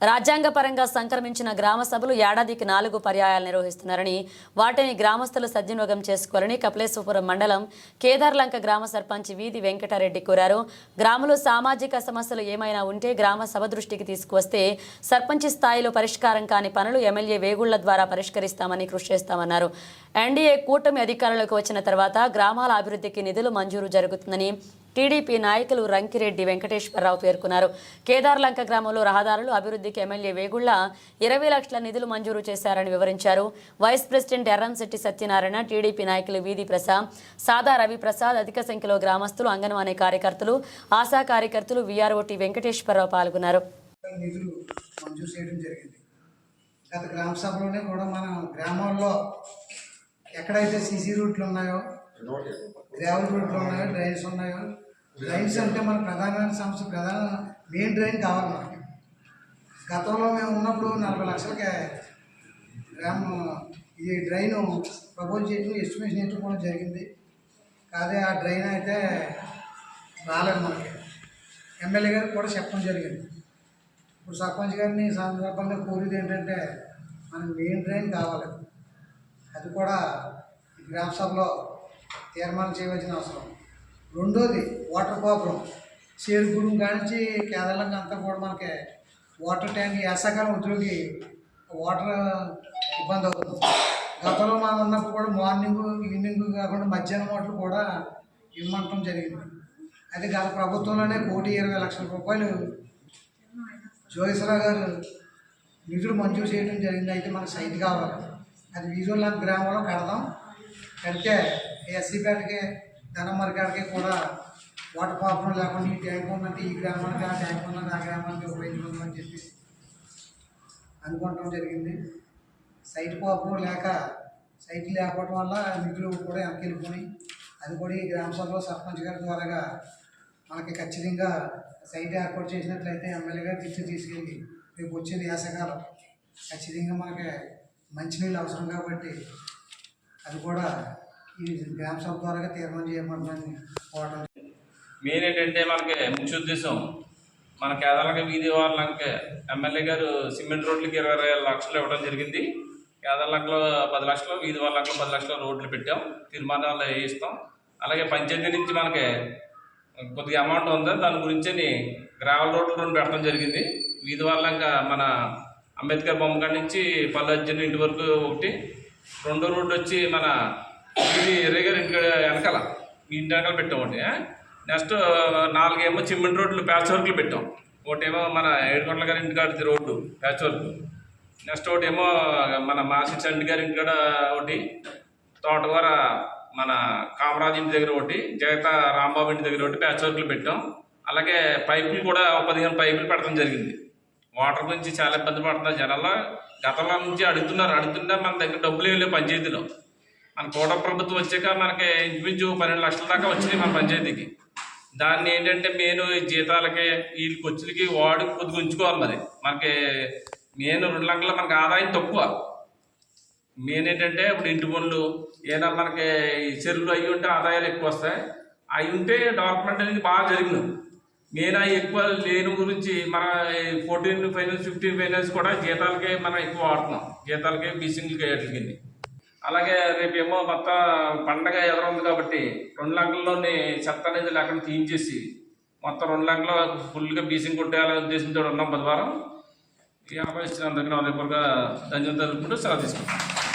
రాజ్యాంగపరంగా సంక్రమించిన గ్రామ సభలు ఏడాదికి నాలుగు పర్యాయాలు నిర్వహిస్తున్నారని వాటిని గ్రామస్తులు సద్వినియోగం చేసుకోవాలని కపిలేశ్వపురం మండలం కేదార్లంక గ్రామ సర్పంచ్ వీధి వెంకటారెడ్డి కోరారు. గ్రామంలో సామాజిక సమస్యలు ఏమైనా ఉంటే గ్రామ సభ దృష్టికి తీసుకువస్తే సర్పంచ్ స్థాయిలో పరిష్కారం కాని పనులు ఎమ్మెల్యే వేగుళ్ళ ద్వారా పరిష్కరిస్తామని కృషి చేస్తామన్నారు. ఎన్డీఏ కూటమి అధికారంలోకి వచ్చిన తర్వాత గ్రామాల అభివృద్ధికి నిధులు మంజూరు జరుగుతుందని టీడీపీ నాయకులు రంకిరెడ్డి వెంకటేశ్వరరావు పేర్కొన్నారు. కేదార్లంక గ్రామంలో రహదారులు అభివృద్ధికి ఎమ్మెల్యే వేగుళ్ళ ఇరవై లక్షల నిధులు మంజూరు చేశారని వివరించారు. Vice president Erramsetti Satyanarayana TDP నాయకులు వీధి ప్రసాద్ సాదా రవి ప్రసాద్ అధిక సంఖ్యలో గ్రామస్తులు అంగన్వాడీ కార్యకర్తలు ఆశా కార్యకర్తలు వీఆర్ఓటి వెంకటేశ్వరరావు పాల్గొన్నారు. నిధులు మంజూరు చేయడం జరిగింది. గత గ్రామ సభలోనే కూడా మన గ్రామాల్లో ఎక్కడైతే సీసీ రూట్లు ఉన్నాయో గ్రావెల్ రూట్లు ఉన్నాయో డ్రైన్స్ ఉన్నాయో డ్రైన్స్ అంటే మన ప్రధాన సంస్థ ప్రధాన మెయిన్ డ్రైన్ కావాలి మనకి. గతంలో మేము ఉన్నప్పుడు నలభై లక్షలకే గ్రామం ఈ డ్రైన్ ప్రపోజ్ చేయడం ఎస్టిమేషన్ ఎత్తుకోవడం జరిగింది. కాదే ఆ డ్రైన్ అయితే రాలేదు మనకి. ఎమ్మెల్యే గారికి కూడా చెప్పడం జరిగింది. ఇప్పుడు సర్పంచ్ గారిని సందర్భంగా కోరేది ఏంటంటే మనకి మెయిన్ డ్రైన్ కావాలి. అది కూడా గ్రామ సభలో తీర్మానం చేయవలసిన అవసరం. రెండోది వాటర్ ప్రాబ్లం చేరుగూడెం కానించి కేరళకి అంతా కూడా మనకి వాటర్ ట్యాంక్ వేసాకాలం ఉద్యోగి వాటర్ ఇబ్బంది అవుతుంది. గతంలో మనం ఉన్నప్పుడు కూడా మార్నింగ్ ఈవినింగ్ కాకుండా మధ్యాహ్నం వాటర్ కూడా ఇవ్వమంటం జరిగింది. అది గత ప్రభుత్వంలోనే కోటి ఇరవై లక్షల రూపాయలు జోగేశ్వరరావు గారు నిధులు మంజూరు చేయడం జరిగింది. అయితే మనకు సైట్ కావాలి. అది విజువల్ గ్రామంలో కడదాం. కడితే ఎస్సీపేటకి కూడా వాటర్ ప్రాబ్లం లేకుండా ఈ ట్యాంక్ ఉందంటే ఈ గ్రామానికి ఆ ట్యాంక్ ఉందంటే ఆ గ్రామానికి ఉపయోగించుకుందామని చెప్పి అనుకోవటం జరిగింది. సైట్ ప్రాబ్లం లేక సైట్ లేకపోవడం వల్ల నిధులు కూడా వెనక్కి వెళ్ళిపోయి అది కూడా ఈ గ్రామ సభలో సర్పంచ్ గారి ద్వారాగా మనకి ఖచ్చితంగా సైట్ ఏర్పాటు చేసినట్లయితే ఎమ్మెల్యే గారు తెచ్చి తీసుకెళ్ళి రేపు వచ్చేది వేసవికాలం ఖచ్చితంగా మనకి మంచినీళ్ళు అవసరం కాబట్టి అది కూడా ఈ గ్రామ సభ ద్వారా తీర్మానం చేయమంటున్నాను మెయిన్ ఏంటంటే మనకి ముఖ్య ఉద్దేశం మన కేదార్లంక వీధి వాళ్ళకి ఎమ్మెల్యే గారు సిమెంట్ రోడ్లకి ఇరవై లక్షలు ఇవ్వడం జరిగింది. కేదార్లంకలో పది లక్షలు వీధి వాళ్ళకి పది లక్షలు రోడ్లు పెట్టాం తీర్మానాలు వేయిస్తాం అలాగే పంచాయతీ నుంచి మనకి కొద్దిగా అమౌంట్ ఉంది దాని గురించి గ్రావెల్ రోడ్లు రెండు పెట్టడం జరిగింది. వీధి వాళ్ళంక మన అంబేద్కర్ బొమ్మ కాడి నుంచి పల్లె ఇంటి వరకు ఒకటి రెండో రోడ్డు వచ్చి మన ఇది ఎర్రగారి ఇంటి వెనకాల. మీ ఇంటి వెనకాల పెట్టాం ఒకటి. నెక్స్ట్ నాలుగేమో చిమ్మిడి రోడ్లు ప్యాచ్ వర్క్లు పెట్టాం. ఒకటేమో మన ఏడుకొండల గారి ఇంటికాడ రోడ్డు ప్యాచ్ వర్క్ నెక్స్ట్ ఒకటేమో మన మాసి చండి గారి ఇంటికాడ ఒకటి తోటకూర మన కామరాజు ఇంటి దగ్గర ఒకటి జగత రాంబాబు ఇంటి దగ్గర ఒకటి ప్యాచ్ వర్క్లు పెట్టాం. అలాగే పైపులు కూడా ఒక పదిహేను పైపులు పెట్టడం జరిగింది. వాటర్ గురించి చాలా ఇబ్బంది పడుతున్నారు జనాల్లో. గతంలో నుంచి అడుగుతున్నారు. అడుగుతుంటే మన దగ్గర డబ్బులు వెళ్ళే లేవు పంచాయతీలో. మన కోట ప్రభుత్వం వచ్చాక మనకి ఇంచుమించు పన్నెండు లక్షల దాకా వచ్చింది మన పంచాయతీకి. దాన్ని ఏంటంటే మెయిన్ జీతాలకి వీళ్ళ ఖర్చులకి వాడు కొద్దిగా ఉంచుకోవాలి మరి. మనకి మెయిన్ రెండు లక్షల మనకి ఆదాయం తక్కువ. మెయిన్ ఏంటంటే ఇప్పుడు ఇంటి పనులు ఏదైనా మనకి చెరువులు అవి ఉంటే ఆదాయాలు ఎక్కువ వస్తాయి. అవి ఉంటే డెవలప్మెంట్ అనేది బాగా జరిగింది. మెయిన్ అవి ఎక్కువ లేని గురించి మన ఫోర్టీన్ ఫైనాన్స్ ఫిఫ్టీన్ ఫైనాన్స్ కూడా జీతాలకే మనం ఎక్కువ వాడుతున్నాం. జీతాలకే బీసింగ్లకి వాటికి అలాగే రేపేమో మొత్తం పండగ ఎదురుంది కాబట్టి రెండు లంకల్లోని చెత్త అనేది లేకుండా తీయించేసి మొత్తం రెండు లక్షల ఫుల్గా బీసింగ్ కొట్టేయాలనే ఉద్దేశంతో ఉన్నాం బుధవారం. ఈ అవకాశం అందరికీ నా దగ్గర ధన్యవాదాలు తెలుపుకుంటూ సెలవు తీసుకుంటాం